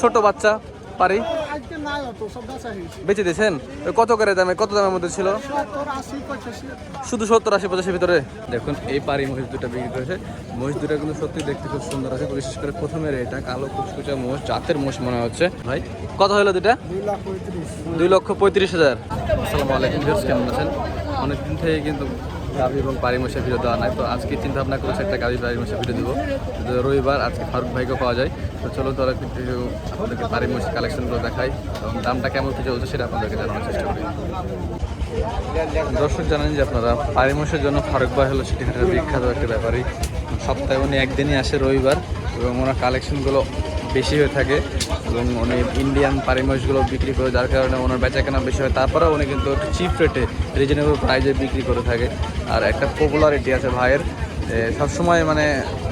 ছোট বাচ্চা, পারি? বেচা দিয়েছেন? কত করে দামে, কত দামের মধ্যে ছিল? শুধু সত্তর আশি পঁচাশের ভিতরে? দেখুন, এই পারি মহিষ দুটা বিক্রি করেছে। মহিষ দুটা কিন্তু সত্যি দেখতে খুব সুন্দর আছে, বিশেষ করে প্রথমের এটা, কালো কুচকুচা মোষ জাতের মোষ মনে হচ্ছে। ভাই, কত হলো দুটা? দুই লক্ষ পঁয়ত্রিশ হাজার। আসসালামু আলাইকুম কেমন আছেন? অনেকদিন থেকে কিন্তু গাভি এবং পারি মশা ভিডিও দেওয়া নাই। তো আজকে চিন্তা ভাবনা করেছে একটা গাভি পারি মশা ভিডিও দেবো। রবিবার আজকে ফারুক ভাইকে পাওয়া যায়। তো চলো একটু আপনাদেরকে পারি মশা কালেকশনগুলো দেখাই এবং দামটা কেমন কি চলছে সেটা আপনাদেরকে জানানোর চেষ্টা করি। দর্শক জানেন যে আপনারা পারি মশার জন্য ফারুক ভাই হলো সিটিহাটের বিখ্যাত একটা ব্যাপারই সপ্তাহে উনি একদিনই আসে রবিবার এবং ওনার কালেকশনগুলো বেশি হয়ে থাকে। এবং উনি ইন্ডিয়ান পারিমশগুলো বিক্রি করে যার কারণে ওনার বেচা কেনা বেশি হয়। তারপরেও উনি কিন্তু একটু চিপ রেটে রিজনেবল প্রাইজে বিক্রি করে থাকে। আর একটা পপুলারিটি আছে ভাইয়ের সবসময় মানে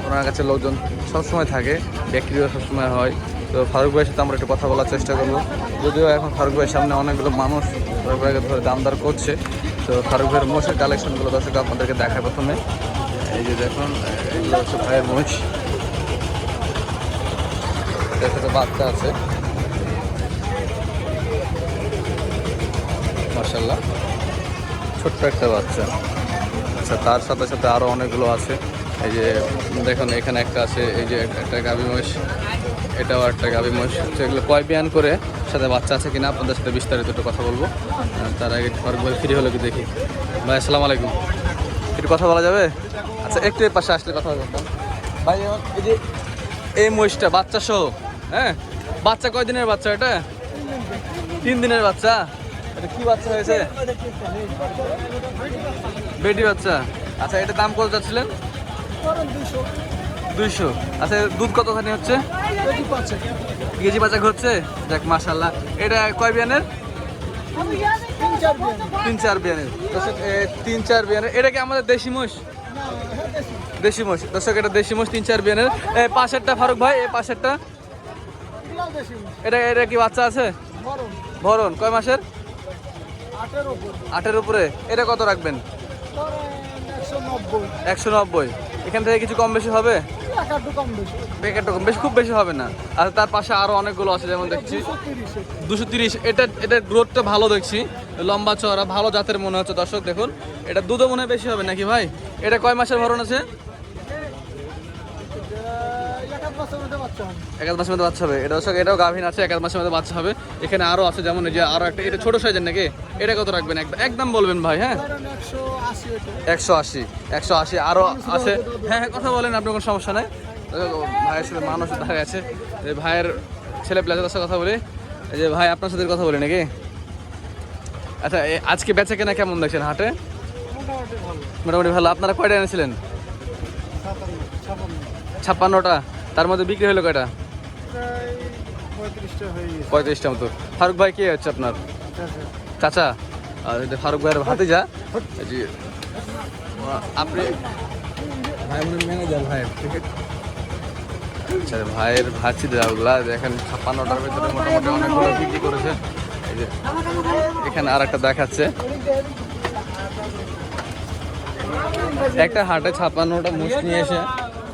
ওনার কাছে লোকজন সবসময় থাকে, বিক্রিও সবসময় হয়। তো ফারুক ভাইয়ের সাথে আমরা একটু কথা বলার চেষ্টা করব। যদিও এখন ফারুক ভাইয়ের সামনে অনেকগুলো মানুষ ফারুক ভাইকে ধরে দামদার করছে। তো ফারুক ভাইয়ের মোষের কালেকশনগুলো দর্শক আপনাদেরকে দেখায় প্রথমে। এই যে দেখুন, এগুলো হচ্ছে ভাইয়ের মোষ সাথে বাচ্চা আছে। মার্শাল্লাহ ছোট্ট একটা বাচ্চা। আচ্ছা তার সাথে সাথে আরও অনেকগুলো আছে। এই যে, দেখুন, এখানে একটা আছে, এই যে একটা গাভী মহিষ। এটাও একটা গাভী মহিষ। তো এগুলো কয় বিয়ান করে সাথে বাচ্চা আছে কিনা আপনাদের সাথে বিস্তারিত একটু কথা বলব। তার আগে ভাই ফ্রি হলো কি দেখি। ভাই, আসসালামু আলাইকুম। একটু কথা বলা যাবে? আচ্ছা একটু পাশে আসলে কথা বলতাম ভাই, এই যে, এই মহিষটা বাচ্চা সহ? হ্যাঁ? বাচ্চা কয় দিনের বাচ্চা এটা? তিন দিনের বাচ্চা? এটা কি বাচ্চা হয়েছে? বেটি বাচ্চা। আচ্ছা এটা দাম কত যাচ্ছিলেন দুইশো। আচ্ছা দুধ কতখানি হচ্ছে? কেজি বাচ্চা হচ্ছে? দেখ মাশাল্লাহ এটা কয় বিয়ানের? তিন চার বিয়ানের। তিন চার বিয়ানের। এটা কি আমাদের দেশি মোষ? দেশি মোষ। দর্শক, এটা দেশি মোষ, তিন চার বিয়ানের। পাশেরটা ফারুক ভাই এই পাশেরটা এটা এটা কি বাচ্চা আছে? ভরণ। কয় মাসের? আটের উপরে। এটা কত রাখবেন? একশো নব্বই। এখান থেকে কিছু কম বেশি হবে? বেশি। প্যাকেটটা কম। বেশি খুব বেশি হবে না। আর তার পাশে আরও অনেকগুলো আছে যেমন দেখছি। দুশো তিরিশ এটা এটার গ্রোথটা ভালো দেখছি। লম্বা চওড়া ভালো জাতের মনে হচ্ছে। দর্শক দেখুন। এটা দুধও মনে হয় বেশি হবে নাকি ভাই? এটা কয় মাসের ভরণ আছে? এক মাসের মধ্যে বাচ্চা হবে। এটা দর্শক এটাও গাভীন আছে এক আধ মাসের মধ্যে বাচ্চা হবে। এখানে আরও আছে যেমন এই যে আরও একটা এটা ছোট সাইজের নাকি? এটা কত রাখবেন? একদম একদম বলবেন ভাই হ্যাঁ? একশো আশি একশো আশি আরও আছে। হ্যাঁ হ্যাঁ কথা বলেন আপনার কোনো সমস্যা নাই। ভাইয়ের সাথে মানুষ দেখা গেছে। যে ভাইয়ের ছেলে প্লেজার সাথে কথা বলি। যে ভাই আপনার সাথে কথা বলি নাকি? আচ্ছা আজকে বেচা কেনা কেমন দেখছেন হাটে? মোটামুটি ভালো। আপনারা কয়টা এনেছিলেন? ছাপ্পান্নটা? তার মধ্যে বিক্রি হলো কয়টা? পঁয়ত্রিশটা হয়ে মতো। ফারুক ভাই কে হচ্ছে আপনার? চাচা। আর এটা ফারুক ভাইয়ের ভাতিজা? যা যে আপনি? ভাই ভাইয়ের ঠিক আছে আচ্ছা ভাইয়ের ভাতিজা দেখেন ছাপ্পান্নটার ভিতরে মোটামুটি অনেকগুলো বিক্রি করেছে। এই যে এখানে আর একটা দেখাচ্ছে। একটা হাটে ছাপ্পান্নটা মুষ নিয়ে এসে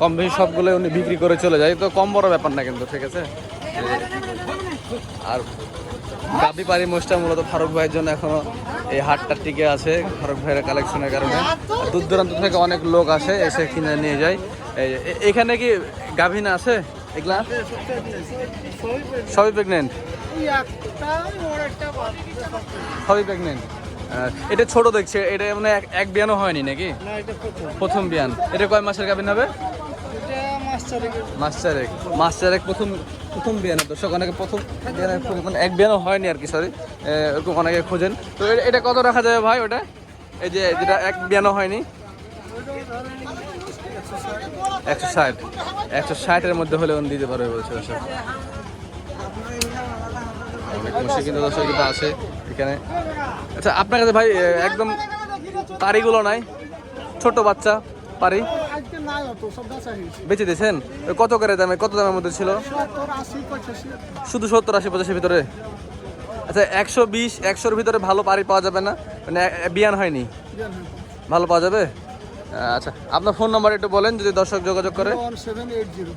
কম বেশি সবগুলো উনি বিক্রি করে চলে যায়। তো কম বড় ব্যাপার না কিন্তু, ঠিক আছে? আর গাবি পারি মোষটা মূলত ফারুক ভাইয়ের জন্য এখনও এই হাটটা টিকে আছে, ফারুক ভাইয়ের কালেকশনের কারণে। দূর দূরান্ত থেকে অনেক লোক আসে, এসে কিনে নিয়ে যায়। এই এখানে কি গাভিন আছে? এগুলা? সবই প্রেগনেন্ট সবই প্রেগনেন্ট এটা ছোট দেখছে, এটা মানে এক- বিয়ানও হয়নি নাকি? প্রথম বিয়ান। এটা কয় মাসের গাভিন হবে? এটা মাস চারেকের মাস চারেক মাস চারেক প্রথম প্রথম বিয়ানে দর্শক অনেকে প্রথম বিয়ানে মানে এক বিয়ানও হয়নি আর কি সরি এরকম অনেকে খোঁজেন। তো এটা কত রাখা যাবে ভাই ওটা? এই যে, যেটা এক বিয়ানও হয়নি। একশো ষাট। একশো ষাটের মধ্যে হলে উনি দিতে পারবে বলছে দর্শক। অনেক মসি কিন্তু দর্শক কিন্তু আছে এখানে। আচ্ছা আপনার কাছে ভাই একদম পারিগুলো নাই। ছোট বাচ্চা, পারি। বেচা বেচে দিয়েছেন? কত করে দামে কত দামের মধ্যে ছিল? পঁচাশি। শুধু সত্তর আশি পঁচাশির ভিতরে? আচ্ছা একশো বিশ একশোর ভিতরে ভালো পাড়ি পাওয়া যাবে না? মানে বিয়ান হয়নি। ভালো পাওয়া যাবে? আচ্ছা আপনার ফোন নাম্বার একটু বলেন যদি দর্শক যোগাযোগ করে।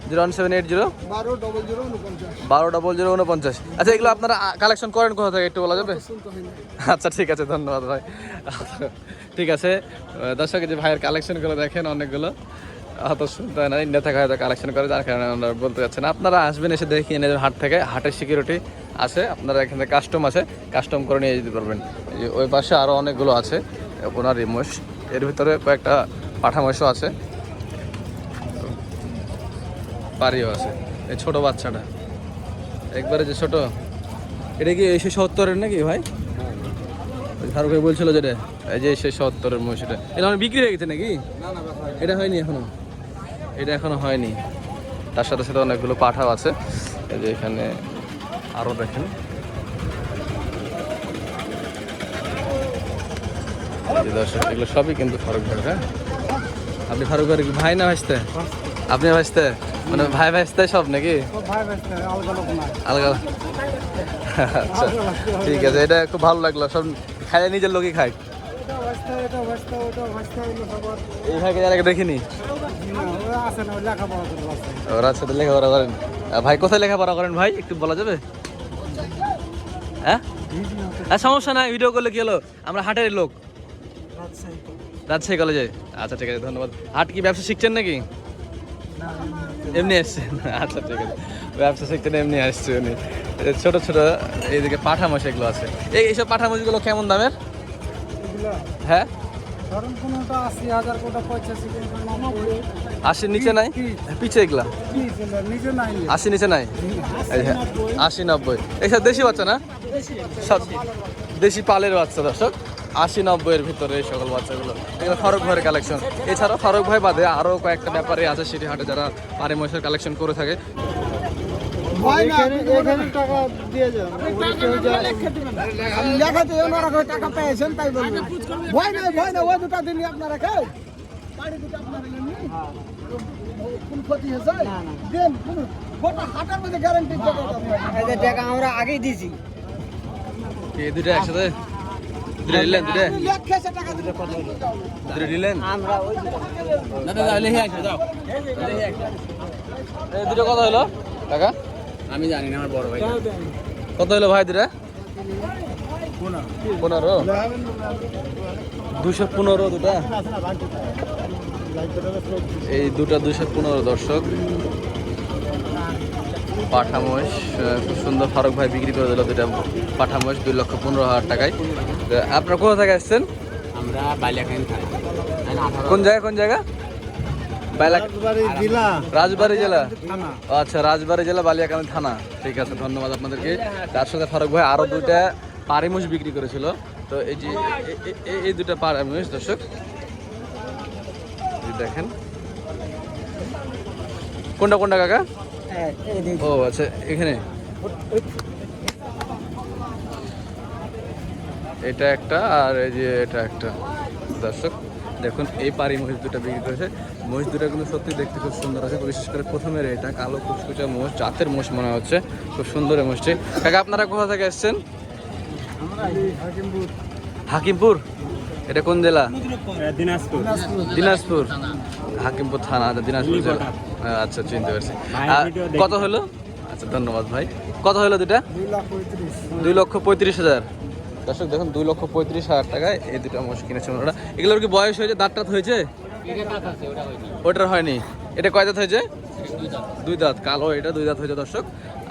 Zero one seven eight zero. বারো ডবল জিরো উনপঞ্চাশ। আচ্ছা এগুলো আপনারা কালেকশন করেন কোথা থেকে একটু বলা যাবে? আচ্ছা ঠিক আছে ধন্যবাদ ভাই। ঠিক আছে দর্শক যে ভাইয়ের কালেকশনগুলো দেখেন অনেকগুলো। অত শুনতে হয় না ইন্ডিয়া থেকে হয়তো কালেকশন করে যার কারণে আমরা বলতে যাচ্ছি না। আপনারা আসবেন এসে দেখিয়ে নেবেন হাট থেকে। হাটের সিকিউরিটি আছে আপনারা এখানে কাস্টম আছে কাস্টম করে নিয়ে যেতে পারবেন। ওই পাশে আরও অনেকগুলো আছে ওনার মোষ এর ভিতরে কয়েকটা পাঠা আছে। পারিও আছে। এই ছোট বাচ্চাটা। একবারে যে ছোট। এটা কি এসে সত্তরের নাকি ভাই? ফারুক ভাই বলছিল যেটা এই যে সে সত্তরের মহিষটা। এটা মানে বিক্রি হয়ে গেছে নাকি? এটা হয়নি এখনও। এটা এখনও হয়নি। তার সাথে সাথে অনেকগুলো পাঠাও আছে। এই যে এখানে আরও দেখেন। দর্শক, এগুলো সবই কিন্তু ফারুক ভাই হ্যাঁ? আপনি ফারুক ভাই ভাই না ভাসতে আপনি ভাসতে মানে ভাই ভাসতে সব নাকি? আলগা আচ্ছা ঠিক আছে এটা খুব ভালো লাগল সব খায় নিজের লোকই খায়। এই ভাইকে যার দেখিনি? ওরা সাথে লেখাপড়া করেন। ভাই কোথায় লেখাপড়া করেন ভাই? একটু বলা যাবে? হ্যাঁ? হ্যাঁ সমস্যা নাই ভিডিও করলে কি হলো? আমরা হাটের লোক। রাজশাহী কলেজে আচ্ছা ঠিক আছে ধন্যবাদ। হাট কি ব্যবসা শিখছেন নাকি? এমনি এসছেন আচ্ছা ঠিক আছে। ব্যবসা শিখছেন এমনি আসছে উনি ছোটো ছোট এইদিকে পাঠা মাছ এগুলো আছে। এই এইসব পাঠা মাছগুলো কেমন দামের? হ্যাঁ? আশির নিচে নাই? পিছে এগুলা? আশি নিচে নাই? আশি নব্বই। এইসব দেশি বাচ্চা না? সব দেশি পালের বাচ্চা দর্শক। আশি নব্বইয়ের ভিতরে এই সকল বাচ্চাগুলো। এগুলো ফারুক ভাইয়ের কালেকশন এছাড়াও ফারুক ভাই বাদে আরও কয়েকটা ব্যাপারে আছে সিটি হাটে যারা পারে মহিষের কালেকশন করে থাকে। এখানে এখানে টাকা দিয়ে যান লেখাতে ওনারা কয় টাকা পেয়েছেন তাই বলবেন। ভয় নাই ভয় নাই ওই দুটা দিনই আপনারা খাই। বাড়ি দুটো আপনারা নেননি? কোন ক্ষতি হয়েছে? দেন কোন গোটা হাটের মধ্যে গ্যারান্টি টাকা আমরা আগেই দিয়েছি। এই দুটো একসাথে? দুটো নিলেন দুটো? লেখেছে টাকা দিলে দুটো নিলেন আমরা ওই এই দুটো কত হলো? টাকা আমি জানি না, আমার বড় ভাই। কত হলো ভাই দুটা? পনেরো। দুশো পনেরো দুটা? এই দুটা দুশো পনেরো, দর্শক। পাঠামোষ খুব সুন্দর ফারুক ভাই বিক্রি করে দিল দুটা পাঠামোষ দুই লক্ষ পনেরো হাজার টাকায়। তো আপনারা কোথা থেকে আসছেন? আমরা বালিয়াখান কোন জায়গা কোন জায়গা? রাজবাড়ি জেলা। ও আচ্ছা রাজবাড়ি জেলা বালিয়াকান্দি থানা। ঠিক আছে ধন্যবাদ আপনাদেরকে। তার সাথে ফারুক ভাই আরও দুইটা পারিমুষ বিক্রি করেছিল। তো এই যে এই দুটা পারিমুষ দর্শক দেখেন। কোনটা কোনটা কাকা? ও আচ্ছা এখানে? এটা একটা আর এই যে এটা একটা। দর্শক দেখুন এই পারি মহিষ দুটো বিক্রি করেছে। মহিষ দুটো কিন্তু সত্যি দেখতে খুব সুন্দর আছে। বিশেষ করে প্রথমের এটা কালো কুচকুচা মোষ জাতের মোষ মনে হচ্ছে। খুব সুন্দর এই মোষটি কাকা আপনারা কোথা থেকে এসছেন? হাকিমপুর। এটা কোন জেলা? দিনাজপুর। দিনাজপুর। হাকিমপুর থানা আচ্ছা, দিনাজপুর জেলা। আচ্ছা চিনতে পারছি। আর কত হলো? আচ্ছা ধন্যবাদ ভাই। কত হলো দুটা দুই লক্ষ পঁয়ত্রিশ হাজার। দর্শক দেখুন দুই লক্ষ পঁয়ত্রিশ হাজার টাকায় এই দুটো মোষ কিনেছে ওনারা। এগুলোর কি বয়স হয়েছে? দাঁত টাত হয়েছে? ওটার হয়নি। এটা কয় দাঁত হয়েছে? দুই দাঁত। কালো এটা দুই দাঁত হয়েছে দর্শক।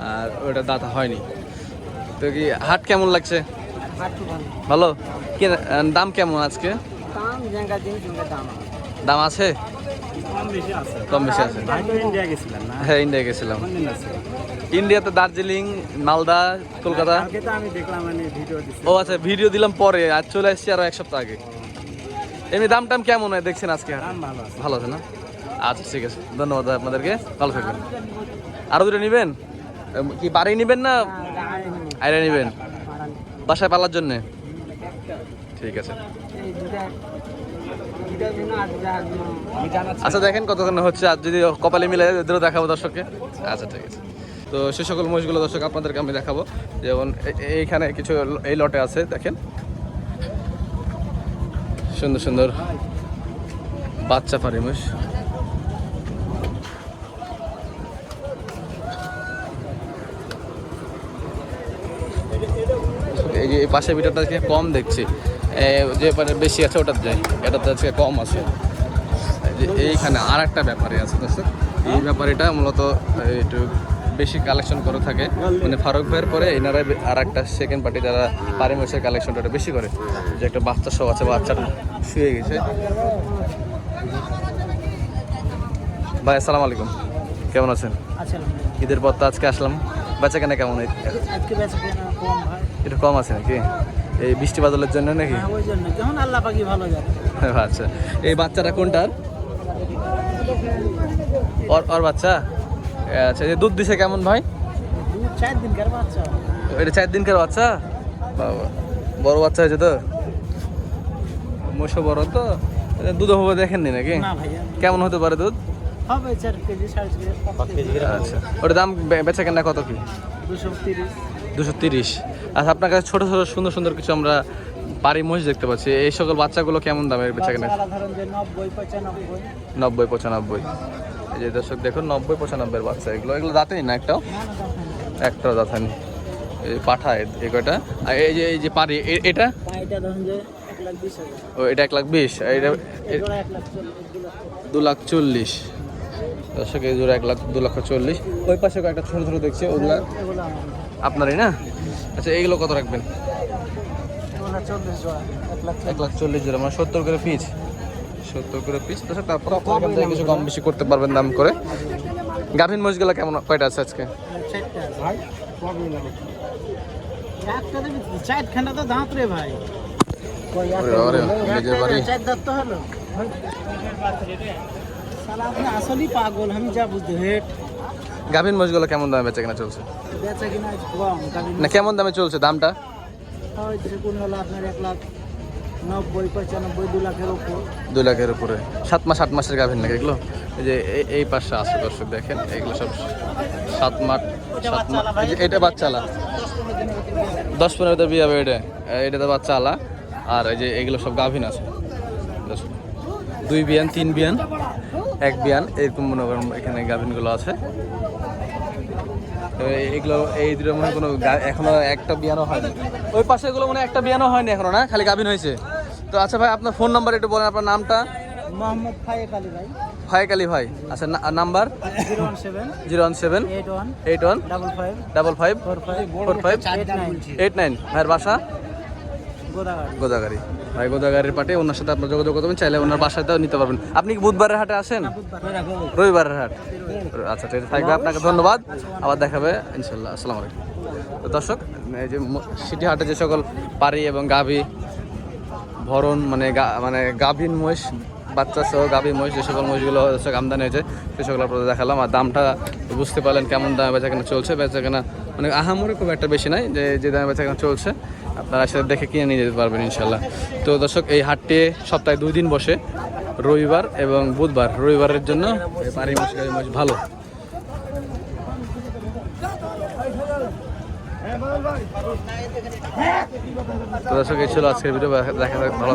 আর ওটা দাঁত হয়নি। তো কি হাট কেমন লাগছে? ভালো। কি দাম কেমন আজকে? দাম জায়গা দিন সঙ্গে দাম দাম আছে? কম বেশি আছে। হ্যাঁ ইন্ডিয়া গেছিলাম। ইন্ডিয়াতে দার্জিলিং মালদা কলকাতা। দিছি। ও আচ্ছা ভিডিও দিলাম পরে। আর চলে আসছি আরও এক সপ্তাহ আগে। এমনি দাম টাম কেমন হয় দেখছেন আজকে? ভালো আছে। না? আচ্ছা ঠিক আছে। ধন্যবাদ আপনাদেরকে। ভালো থাকবেন। আরও দুটো নেবেন? কি বাড়ি নেবেন না আইরা নেবেন? বাসায় পালার জন্য? ঠিক আছে। আচ্ছা দেখেন কতক্ষণ হচ্ছে। আর যদি কপালে মিলে যায় ওদেরও দেখাবো দর্শককে। আচ্ছা ঠিক আছে। তো সে সকল মহিষগুলো দর্শক, আপনাদেরকে আমি দেখাবো। যেমন এইখানে কিছু এই লটে আছে, দেখেন। সুন্দর সুন্দর বাচ্চা পারি মোষ এই যে পাশের ভিতরটা কম দেখছি। যে মানে বেশি আছে ওটার যায় এটাতে আজকে কম আছে। এইখানে আর একটা ব্যাপারই আছে দর্শক এই ব্যাপারীটা মূলত একটু বেশি কালেকশন করে থাকে। মানে ফারুক ভাইয়ের পরে এনারা আর একটা সেকেন্ড পার্টি যারা পারি মহিষের কালেকশনটা বেশি করে। যে একটা বাচ্চা সব আছে বাচ্চাটা শুয়ে গেছে। ভাই আসসালামু আলাইকুম। কেমন আছেন? ঈদের পর তো আজকে আসলাম। কেনা কেমন? বেচা কেনা কম ভাই। একটু কম আছে নাকি? এই বৃষ্টি বাদলের জন্য নাকি? হ্যাঁ ওই জন্য আল্লাহ ভালো আচ্ছা। এই বাচ্চাটা কোনটার? ওর ওর বাচ্চা? আচ্ছা এই দুধ দিছে কেমন ভাই? চার বাচ্চা। এটা চার দিনকার বাচ্চা? বাবা বড় বাচ্চা হয়েছে তো? মোশো বড় তো? এটা দুধ হবে দেখেননি নাকি? কেমন হতে পারে দুধ? হবে চার কেজি সাড়ে কেজি আচ্ছা। ওটার দাম বেচা কেনা কত কি? দুশো তিরিশ। দুশো তিরিশ। আচ্ছা আপনার কাছে ছোটো ছোটো সুন্দর সুন্দর কিছু আমরা পারি মহিষ দেখতে পাচ্ছি। এই সকল বাচ্চাগুলো কেমন দামের বেচা কেনা? নব্বই পঁচানব্বই। এই যে দর্শক দেখুন নব্বই পঁচানব্বইয়ের বাচ্চা। এগুলো এগুলো দাঁতেনি না একটাও? একটাও দাঁতানি এই পাঠা এই কয়টা? আর এই যে এই যে পারি এটা? পাইটা ধরেন যে এক লাখ বিশ হাজার। ও এটা এক লাখ বিশ। এটা দু লাখ চল্লিশ। দর্শক এই জোড়া এক লাখ দু লক্ষ চল্লিশ। ওই পাশে একটা ছোটো ছোটো দেখছে ওগুলা। আপনারই না? আচ্ছা এইগুলো কত রাখবেন? এগুলো এক লাখ চল্লিশ জোড়া মানে সত্তর করে পিস। সত্তর করে পিস দর্শক তারপর এখান থেকে কিছু কম বেশি করতে পারবেন দাম করে। গাভিন মহিষগুলো কেমন কয়টা আছে আজকে? তো তো পাগল আমি যা বুঝতে গাভিন মহিষগুলো কেমন দামে বেচা কেনা চলছে? বেচা কিনা কম কারণ না কেমন দামে চলছে দামটা? হয়তো কোন হলো আপনার এক লাখ নব্বই পঁচানব্বই দু লাখের উপর। দুই লাখের উপরে। সাত মাস আট মাসের গাভিন নাকি এগুলো? এই যে এই- এই পাশে আছে দর্শক দেখেন এগুলো সব সাত মাস সাত মাস। এই যে এটা বাচ্চা আলা দশ পনেরোতে বিয়ে হবে এটা। এটা তো বাচ্চা আলা আর এই যে এগুলো সব গাভিন আছে। দর্শক। দুই বিয়ান তিন বিয়ান এক বিয়ান এরকম মনে করেন এখানে গাভিনগুলো আছে। এগুলো এই দুটো মনে কোনো এখনও একটা বিয়ানো হয়নি। ওই পাশে এগুলো মনে একটা বিয়ানো হয়নি এখনও না? খালি গাভিন হয়েছে। তো আচ্ছা ভাই আপনার ফোন নাম্বার একটু বলেন আপনার নামটা? মোহাম্মদ ফায়েক আলী ভাই। ফায়েক আলী ভাই। আচ্ছা না- number? Zero one seven. Zero one seven. Eight one. Eight one. Double five. Double five. Four five. Four five. Eight nine. Eight nine. ভাইয়ের বাসা? গোদাগাড়ি। ভাই গোদাগাড়ির পাটে ওনার সাথে আপনার যোগাযোগ করবেন চাইলে ওনার বাসাতেও নিতে পারবেন। আপনি কি বুধবারের হাটে আসেন? রবিবারের হাট। আচ্ছা ঠিক আছে থাকবে। আপনাকে ধন্যবাদ। আবার দেখাবে ইনশাল্লাহ। আসসালামু আলাইকুম। তো দর্শক এই যে সিটি হাটে যে সকল পারি এবং গাভী ভরণ মানে মানে গাভীন মহিষ বাচ্চা সহ গাভী মহিষ যে সকল মহিষগুলো দর্শক আমদানি হয়েছে সে সকল আপনাদের দেখালাম। আর দামটা বুঝতে পারলেন কেমন দামে বেচা কেনা চলছে। বেচা কেনা মানে আহামরি খুব একটা বেশি নাই যে যে দামে বেচা কেনা চলছে। আপনারা সেটা দেখে কিনে নিয়ে যেতে পারবেন ইনশাল্লাহ। তো দর্শক, এই হাটটি সপ্তাহে দুই দিন বসে, রবিবার এবং বুধবার। রবিবারের জন্য ভালো। তো দর্শক, এই ছিল আজকের ভিডিও। দেখা ভালো